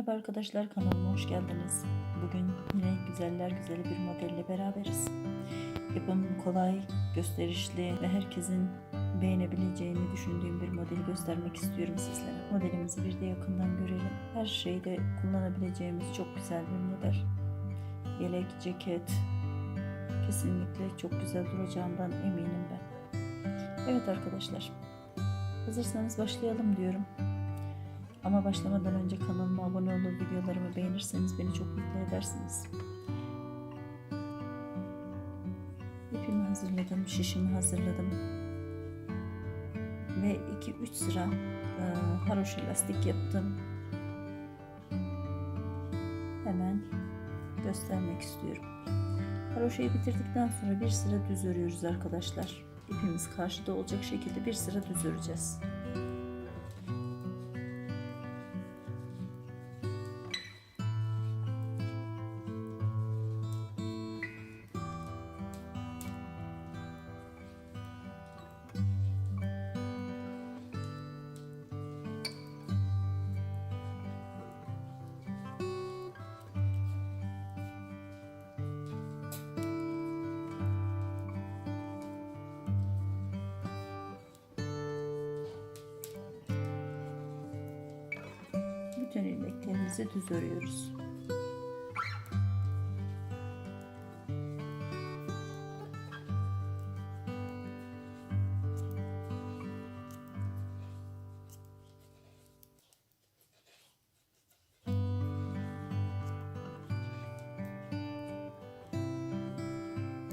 Merhaba arkadaşlar kanalıma hoş geldiniz. Bugün yine güzeller güzeli bir modelle beraberiz. Yapım kolay, gösterişli ve herkesin beğenebileceğini düşündüğüm bir modeli göstermek istiyorum sizlere. Modelimizi bir de yakından görelim. Her şeyde kullanabileceğimiz çok güzel bir model. Yelek, ceket kesinlikle çok güzel duracağından eminim ben. Evet arkadaşlar. Hazırsanız başlayalım diyorum. Ama başlamadan önce kanalıma abone olur, videolarımı beğenirseniz beni çok mutlu edersiniz. İpimi hazırladım, şişimi hazırladım. Ve 2-3 sıra e, haroşa lastik yaptım. Hemen göstermek istiyorum. Haroşayı bitirdikten sonra bir sıra düz örüyoruz arkadaşlar. İpimiz karşıda olacak şekilde bir sıra düz öreceğiz. Bütün ilmeklerimizi düz örüyoruz.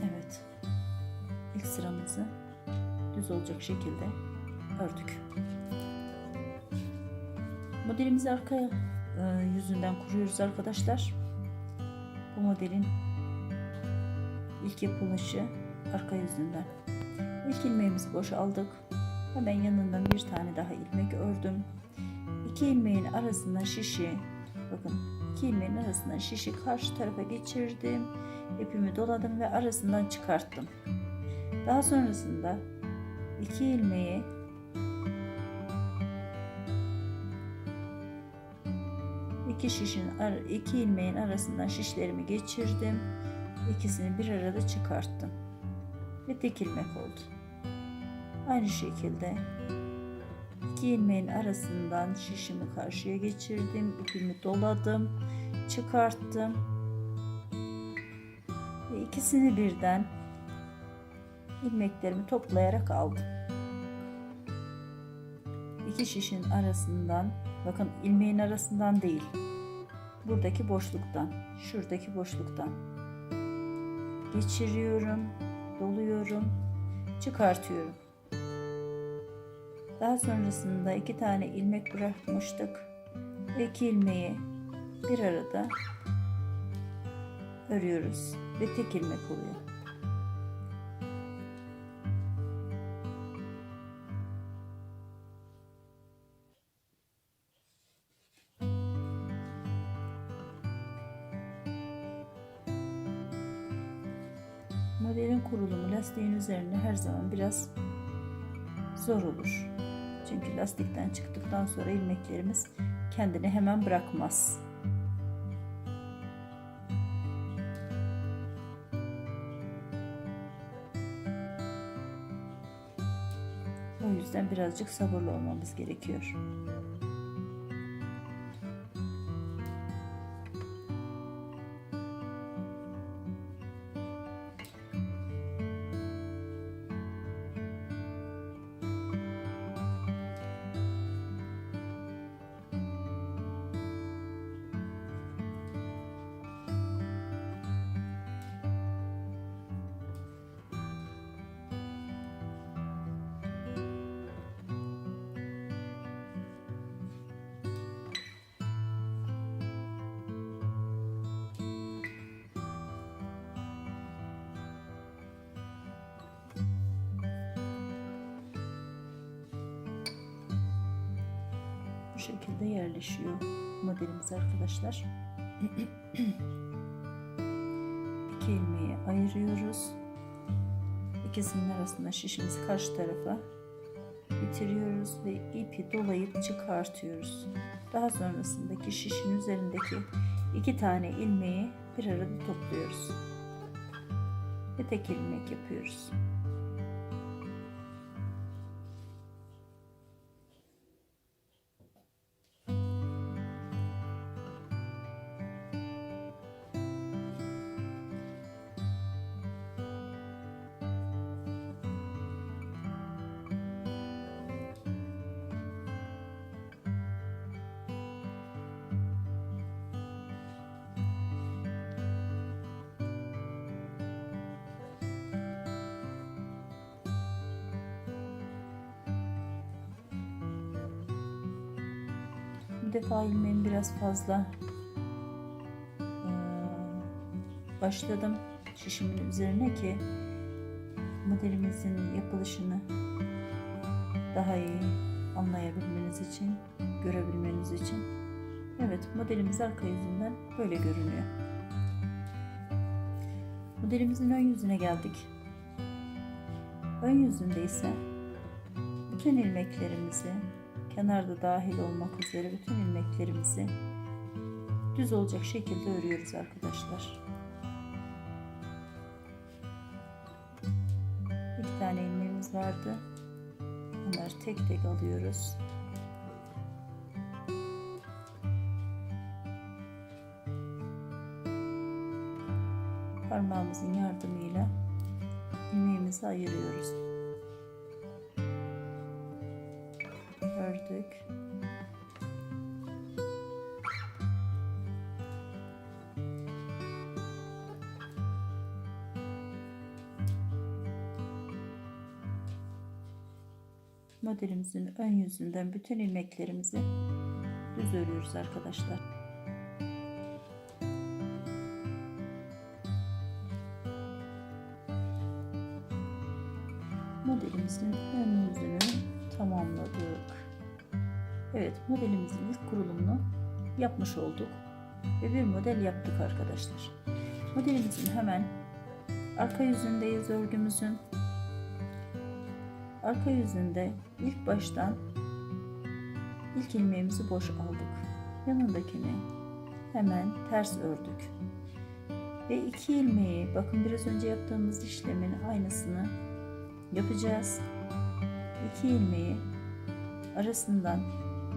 Evet. İlk sıramızı düz olacak şekilde Modelimizi arkaya e, yüzünden kuruyoruz arkadaşlar. Bu modelin ilk yapılışı arka yüzünden. İlk ilmeğimizi boş aldık. Hemen yanından bir tane daha ilmek ördüm. İki ilmeğin arasından şişi bakın iki ilmeğin arasından şişi karşı tarafa geçirdim. İpimi doladım ve arasından çıkarttım. Daha sonrasında iki ilmeği iki şişin iki ilmeğin arasından şişlerimi geçirdim. İkisini bir arada çıkarttım. Ve tek ilmek oldu. Aynı şekilde iki ilmeğin arasından şişimi karşıya geçirdim. ipimi doladım. Çıkarttım. Ve ikisini birden ilmeklerimi toplayarak aldım. İki şişin arasından bakın ilmeğin arasından değil buradaki boşluktan, şuradaki boşluktan geçiriyorum, doluyorum, çıkartıyorum. Daha sonrasında iki tane ilmek bırakmıştık. İki ilmeği bir arada örüyoruz ve tek ilmek oluyor. Modelin kurulumu lastiğin üzerinde her zaman biraz zor olur. Çünkü lastikten çıktıktan sonra ilmeklerimiz kendini hemen bırakmaz. O yüzden birazcık sabırlı olmamız gerekiyor. Şekilde yerleşiyor modelimiz arkadaşlar. İki ilmeği ayırıyoruz. İkisinin arasında şişimizi karşı tarafa bitiriyoruz ve ipi dolayıp çıkartıyoruz. Daha sonrasındaki şişin üzerindeki iki tane ilmeği bir arada topluyoruz. Ve tek ilmek yapıyoruz. Defa ilmeğim biraz fazla başladım şişimin üzerine ki modelimizin yapılışını daha iyi anlayabilmeniz için, görebilmeniz için. Evet, modelimiz arka yüzünden böyle görünüyor. Modelimizin ön yüzüne geldik. Ön yüzünde ise bütün ilmeklerimizi kenarda dahil olmak üzere bütün ilmeklerimizi düz olacak şekilde örüyoruz arkadaşlar. İki tane ilmeğimiz vardı. Onları tek tek alıyoruz. Parmağımızın yardımıyla ilmeğimizi ayırıyoruz. Ördük. Modelimizin ön yüzünden bütün ilmeklerimizi düz örüyoruz arkadaşlar. Modelimizin ön yüzünü tamamladık. Evet modelimizin ilk kurulumunu yapmış olduk. Ve bir model yaptık arkadaşlar. Modelimizin hemen arka yüzündeyiz örgümüzün. Arka yüzünde ilk baştan ilk ilmeğimizi boş aldık. Yanındakini hemen ters ördük. Ve iki ilmeği bakın biraz önce yaptığımız işlemin aynısını yapacağız. İki ilmeği arasından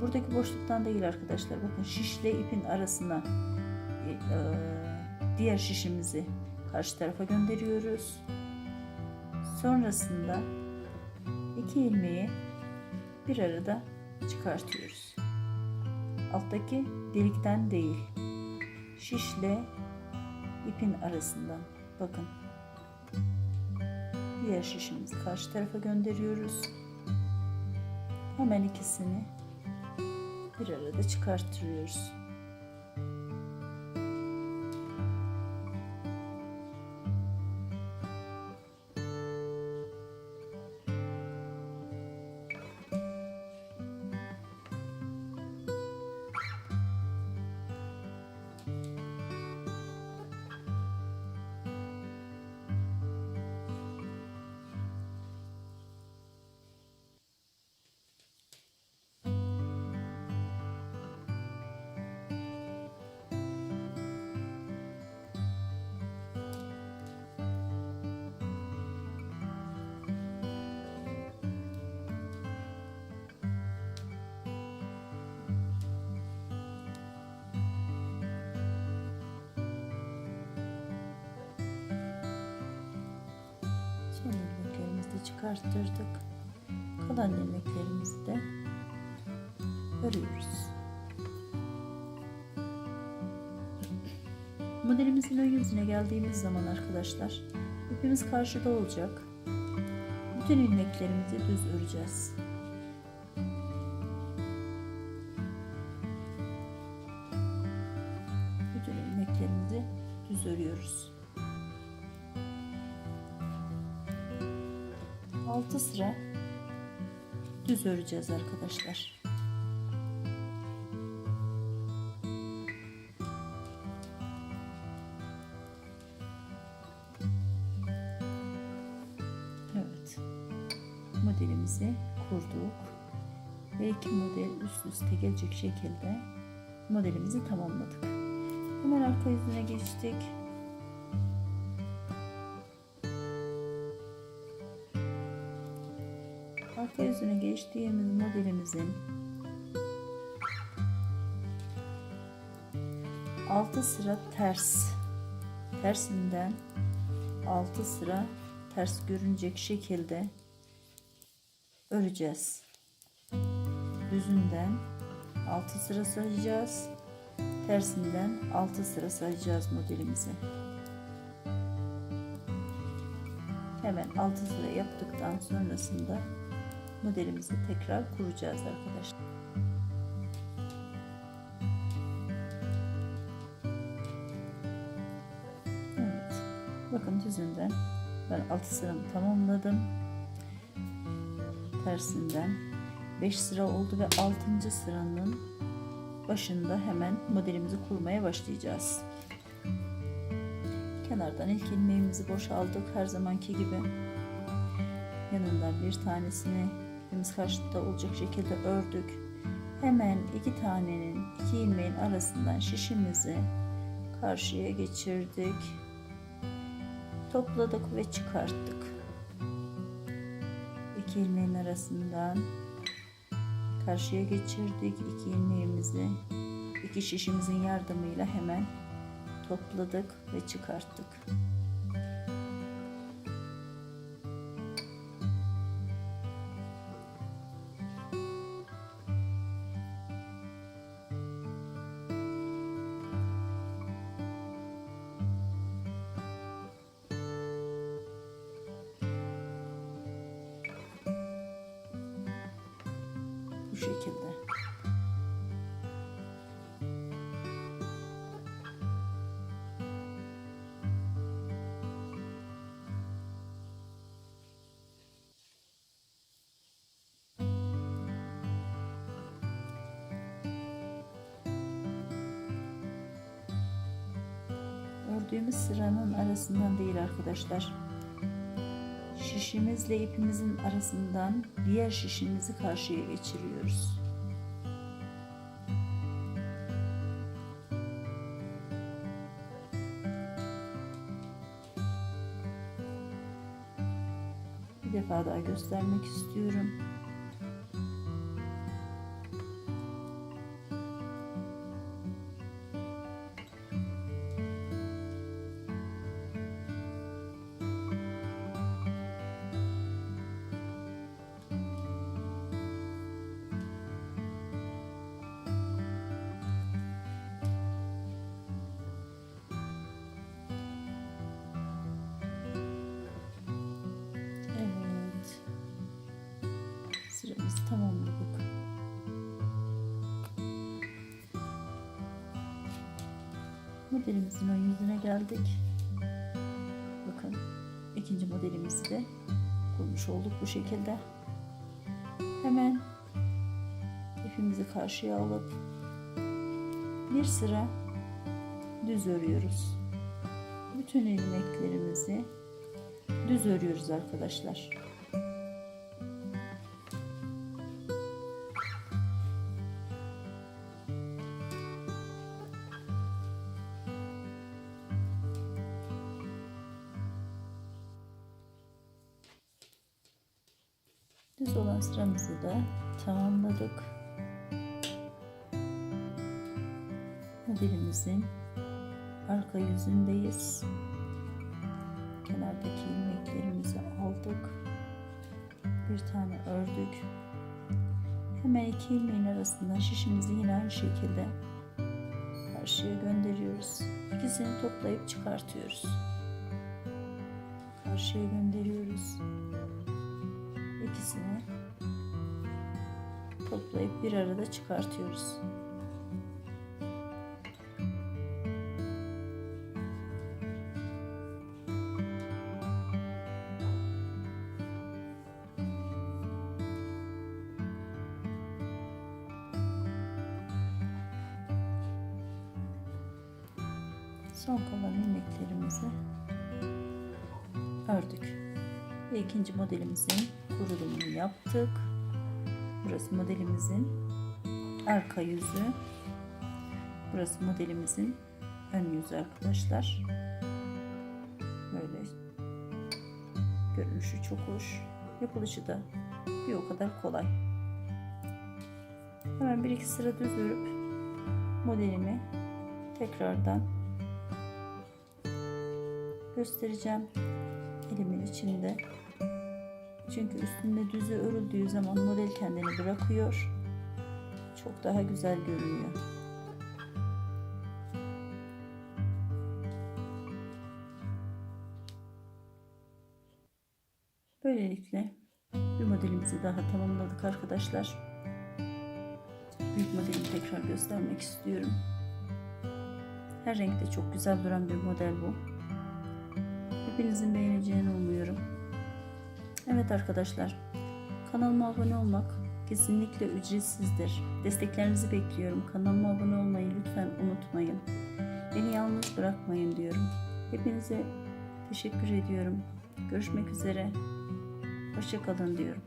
buradaki boşluktan değil arkadaşlar. Bakın şişle ipin arasına e, diğer şişimizi karşı tarafa gönderiyoruz. Sonrasında iki ilmeği bir arada çıkartıyoruz. Alttaki delikten değil şişle ipin arasından. Bakın diğer şişimizi karşı tarafa gönderiyoruz. Hemen ikisini bir arada çıkartıyoruz. Çıkarttırdık. Kalan ilmeklerimizi de örüyoruz. Modelimizin ön yüzüne geldiğimiz zaman arkadaşlar ipimiz karşıda olacak. Bütün ilmeklerimizi düz öreceğiz. 6 sıra düz öreceğiz arkadaşlar. Evet. Modelimizi kurduk. Ve iki model üst üste gelecek şekilde modelimizi tamamladık. Hemen arka yüzüne geçtik. Arka yüzüne geçtiğimiz modelimizin altı sıra ters tersinden 6 sıra ters görünecek şekilde öreceğiz. Düzünden 6 sıra sayacağız. Tersinden 6 sıra sayacağız modelimizi. Hemen 6 sıra yaptıktan sonrasında modelimizi tekrar kuracağız arkadaşlar. Evet. Bakın düzünden ben 6 sıramı tamamladım. Tersinden 5 sıra oldu ve 6. sıranın başında hemen modelimizi kurmaya başlayacağız. Kenardan ilk ilmeğimizi boşaldık her zamanki gibi. Yanından bir tanesini ipimiz karşıda olacak şekilde ördük. Hemen iki tanenin iki ilmeğin arasından şişimizi karşıya geçirdik topladık ve çıkarttık. İki ilmeğin arasından karşıya geçirdik. İki ilmeğimizi iki şişimizin yardımıyla hemen topladık ve çıkarttık. Şekilde. Ördüğümüz sıranın arasından değil arkadaşlar. Şişimizle ipimizin arasından diğer şişimizi karşıya geçiriyoruz. Bir defa daha göstermek istiyorum. Modelimizin ön yüzüne geldik. Bakın ikinci modelimizi de kurmuş olduk bu şekilde. Hemen ipimizi karşıya alıp bir sıra düz örüyoruz. Bütün ilmeklerimizi düz örüyoruz arkadaşlar. Düz olan sıramızı da tamamladık. Modelimizin arka yüzündeyiz. Kenardaki ilmeklerimizi aldık. Bir tane ördük. Hemen iki ilmeğin arasından şişimizi yine aynı şekilde karşıya gönderiyoruz. İkisini toplayıp çıkartıyoruz. Karşıya gönderiyoruz. İkisini toplayıp bir arada çıkartıyoruz. Son kalan ilmeklerimizi ördük. Ve ikinci modelimizin kurulumunu yaptık. Burası modelimizin arka yüzü. Burası modelimizin ön yüzü arkadaşlar. Böyle görünüşü çok hoş. Yapılışı da bir o kadar kolay. Hemen bir iki sıra düz örüp modelimi tekrardan göstereceğim elimin içinde. Çünkü üstünde düzü örüldüğü zaman model kendini bırakıyor. Çok daha güzel görünüyor. Böylelikle bir modelimizi daha tamamladık arkadaşlar. Büyük modeli tekrar göstermek istiyorum. Her renkte çok güzel duran bir model bu. Hepinizin beğeneceğini umuyorum. Evet arkadaşlar, kanalıma abone olmak kesinlikle ücretsizdir. Desteklerinizi bekliyorum. Kanalıma abone olmayı lütfen unutmayın. Beni yalnız bırakmayın diyorum. Hepinize teşekkür ediyorum. Görüşmek üzere. Hoşçakalın diyorum.